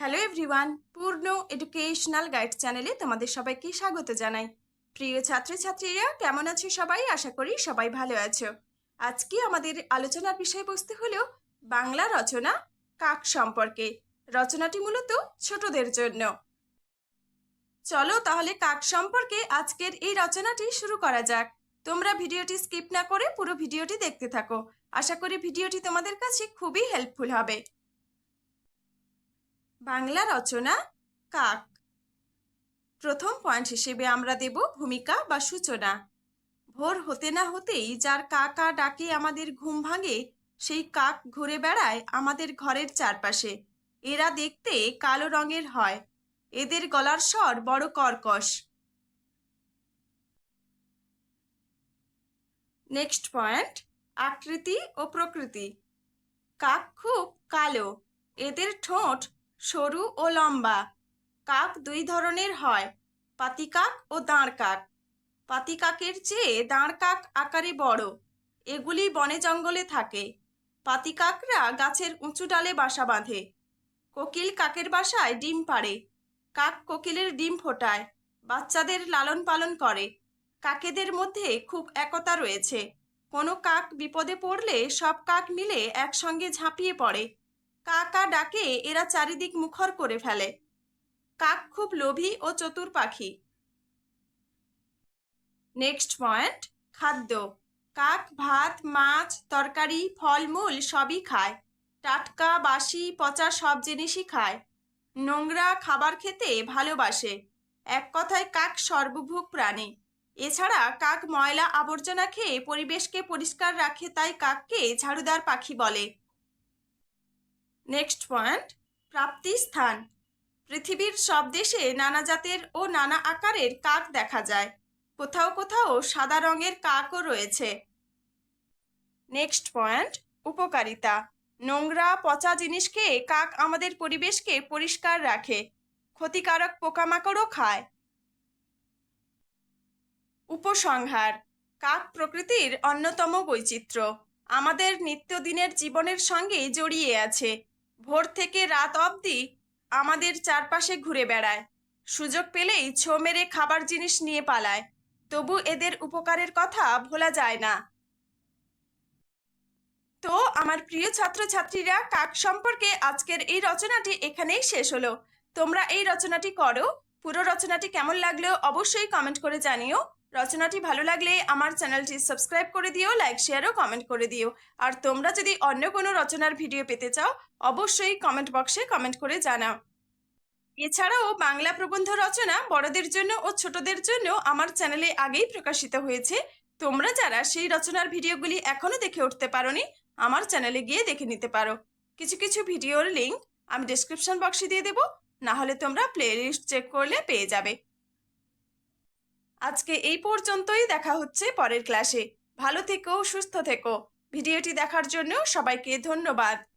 Hello everyone Purna educational guide চ্যানেলে তোমাদের সবাইকে স্বাগত জানাই। প্রিয় ছাত্রছাত্রীরা, কেমন আছো সবাই? আশা করি সবাই ভালো আছো। আজকে আমাদের আলোচনার বিষয়বস্তু হলো বাংলা রচনা, কাক সম্পর্কে। রচনাটি মূলত ছোটদের জন্য। চলো তাহলে কাক সম্পর্কে আজকের এই রচনাটি শুরু করা যাক। তোমরা ভিডিওটি স্কিপ না করে পুরো ভিডিওটি দেখতে থাকো। আশা করি ভিডিওটি তোমাদের কাছে খুবই হেল্পফুল হবে। বাংলা রচনা, কাক। প্রথম পয়েন্ট হিসেবে আমরা দেব ভূমিকা বা সূচনা। ভোর হতে না হতেই যার কাকা ডাকে আমাদের ঘুম ভাঙে, সেই কাক ঘুরে বেড়ায় আমাদের ঘরের চারপাশে। এরা দেখতে কালো রঙের হয়। এদের গলার স্বর বড় কর্কশ। নেক্সট পয়েন্ট, আকৃতি ও প্রকৃতি। কাক খুব কালো। এদের ঠোঁট সরু ও লম্বা। কাক দুই ধরনের হয়, পাতিকাক ও দাঁড় কাক পাতি কাকের চেয়ে দাঁড় কাক আকারে বড়, এগুলি বনে জঙ্গলে থাকে। পাতি কাকরা গাছের উঁচু ডালে বাসা বাঁধে। কোকিল কাকের বাসায় ডিম পাড়ে, কাক কোকিলের ডিম ফোটায়, বাচ্চাদের লালন পালন করে। কাকেদের মধ্যে খুব একতা রয়েছে। কোনো কাক বিপদে পড়লে সব কাক মিলে একসঙ্গে ঝাঁপিয়ে পড়ে। কাকা ডাকে, এরা চারিদিক মুখর করে ফেলে। কাক খুব লোভী ও চতুর পাখি। নেক্সট পয়েন্ট খাদ্য। কাক, ভাত, মাছ, তরকারি, ফলমূল সবই খায়। টাটকা, বাসি, পচা সব জিনিসই খায়। নোংরা খাবার খেতে ভালোবাসে। এক কথায় কাক সর্বভূক প্রাণী। এছাড়া কাক ময়লা আবর্জনা খেয়ে পরিবেশকে পরিষ্কার রাখে তাই কাককে ঝাড়ুদার পাখি বলে। নেক্সট পয়েন্ট প্রাপ্তি স্থান পৃথিবীর সব দেশে নানা জাতের ও নানা আকারের কাক দেখা যায়। কোথাও কোথাও সাদা রঙের কাকও রয়েছে। নেক্সট পয়েন্ট উপকারিতা। নোংরা, পচা জিনিসকে কাক আমাদের পরিবেশকে পরিষ্কার রাখে, ক্ষতিকারক পোকামাকড়ও খায়। উপসংহার। কাক প্রকৃতির অন্যতম বৈচিত্র্য। আমাদের নিত্যদিনের জীবনের সঙ্গে জড়িয়ে আছে। ভোর থেকে রাত অবধি আমাদের চারপাশে ঘুরে বেড়ায়। সুযোগ পেলেই ছো মেরে খাবার জিনিস নিয়ে পালায়। তবু এদের উপকারের কথা ভোলা যায় না। তো আমার প্রিয় ছাত্রছাত্রীরা, কাক সম্পর্কে আজকের এই রচনাটি এখানেই শেষ হলো। তোমরা এই রচনাটি করো। পুরো রচনাটি কেমন লাগলেও অবশ্যই কমেন্ট করে জানিও। রচনাটি ভালো লাগলে আমার চ্যানেলটি সাবস্ক্রাইব করে দিও লাইক শেয়ার ও কমেন্ট করে দিও। আর তোমরা যদি অন্য কোনো রচনার ভিডিও পেতে চাও, অবশ্যই কমেন্ট বক্সে কমেন্ট করে জানাও। এছাড়াও বাংলা প্রবন্ধ রচনা বড়দের জন্য ও ছোটদের জন্য আমার চ্যানেলে আগেই প্রকাশিত হয়েছে। তোমরা যারা সেই রচনার ভিডিওগুলি এখনও দেখে উঠতে পারোনি, আমার চ্যানেলে গিয়ে দেখে নিতে পারো। কিছু কিছু ভিডিওর লিঙ্ক আমি ডিসক্রিপশন বক্সে দিয়ে দেবো না হলে তোমরা প্লে লিস্ট চেক করলে পেয়ে যাবে। আজকে এই পর্যন্তই দেখা হচ্ছে পরের ক্লাসে ভালো থেকো, সুস্থ থেকো। ভিডিওটি দেখার জন্য সবাইকে ধন্যবাদ।